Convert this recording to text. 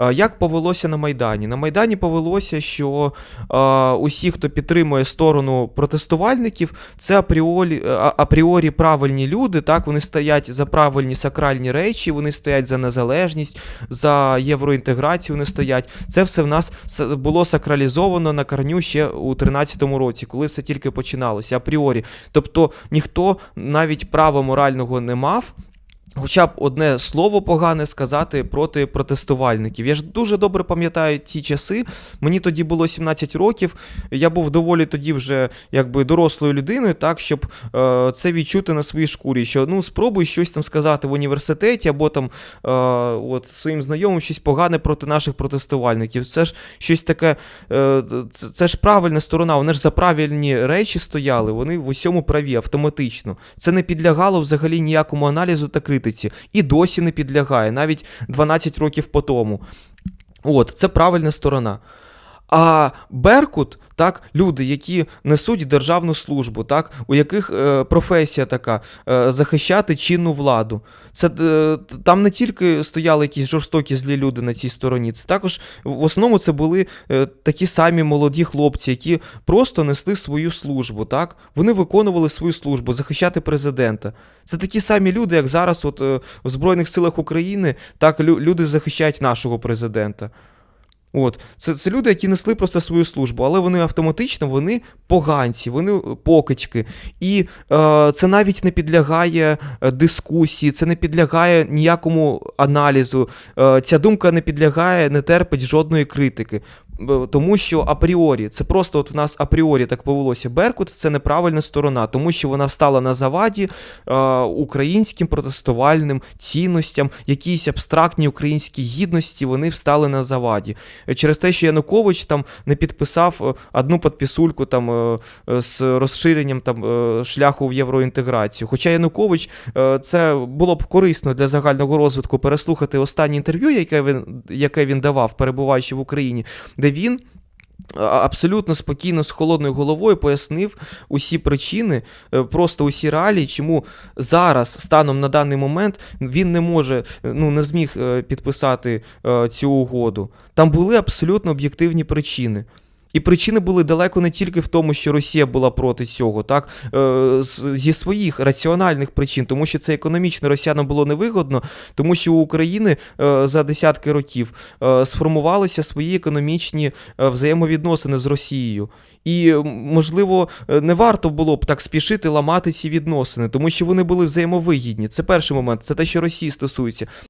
Е, Як повелося на Майдані? На Майдані повелося, що е, усі, хто підтримує сторону протестувальників, це апріорі, апріорі правильні люди. Так, вони стоять за правильні сакральні речі, вони стоять за незалежність, за євроінтеграцію. Вони стоять. Це все в нас було сакралізовано на корню ще у 13-му році, коли все тільки починалося. Апріорі. Тобто ніхто навіть права морального не мав. Хоча б одне слово погане сказати проти протестувальників. Я ж дуже добре пам'ятаю ті часи. Мені тоді було 17 років. Я був доволі тоді вже якби дорослою людиною, так щоб е, це відчути на своїй шкурі. Що ну спробуй щось там сказати в університеті або там е, от своїм знайомим щось погане проти наших протестувальників. Це ж щось таке, е, це, це ж правильна сторона. Вони ж за правильні речі стояли. Вони в усьому праві автоматично. Це не підлягало взагалі ніякому аналізу та критиці. І досі не підлягає, навіть 12 років по тому. От, це правильна сторона. А Беркут, так, люди, які несуть державну службу, так, у яких е, професія така е, захищати чинну владу. Це е, там не тільки стояли якісь жорстокі злі люди на цій стороні, це також в основному це були е, такі самі молоді хлопці, які просто несли свою службу. Так, вони виконували свою службу, захищати президента. Це такі самі люди, як зараз, от е, у Збройних силах України, так лю- люди захищають нашого президента. От, це, це люди, які несли просто свою службу, але вони автоматично вони поганці, вони покички, покидьки. І е, це навіть не підлягає е, дискусії, це не підлягає ніякому аналізу. Е, ця думка не підлягає, не терпить жодної критики. Тому що апріорі, це просто от в нас апріорі так повелося. Беркут це неправильна сторона, тому що вона встала на заваді е, українським протестувальним цінностям, якісь абстрактні українські гідності, вони встали на заваді. Через те, що Янукович там не підписав е, одну підписульку там е, з розширенням там е, шляху в євроінтеграцію. Хоча Янукович е, це було б корисно для загального розвитку переслухати останнє інтерв'ю, яке він, яке він давав, перебуваючи в Україні, де він. Абсолютно спокійно з холодною головою пояснив усі причини, е, просто усі реалії, чому зараз, станом на даний момент, він не може, е, ну не зміг е, підписати цю угоду. Там були абсолютно об'єктивні причини. І причини були далеко не тільки в тому, що Росія була проти цього, так е, зі своїх раціональних причин, тому що це економічно росіянам було невигодно, тому що у України е, за десятки років е, сформувалися свої економічні е, взаємовідносини з Росією. І, можливо, е, не варто було б так спішити ламати ці відносини, тому що вони були взаємовигідні. Це перший момент, це те, що Росії стосується.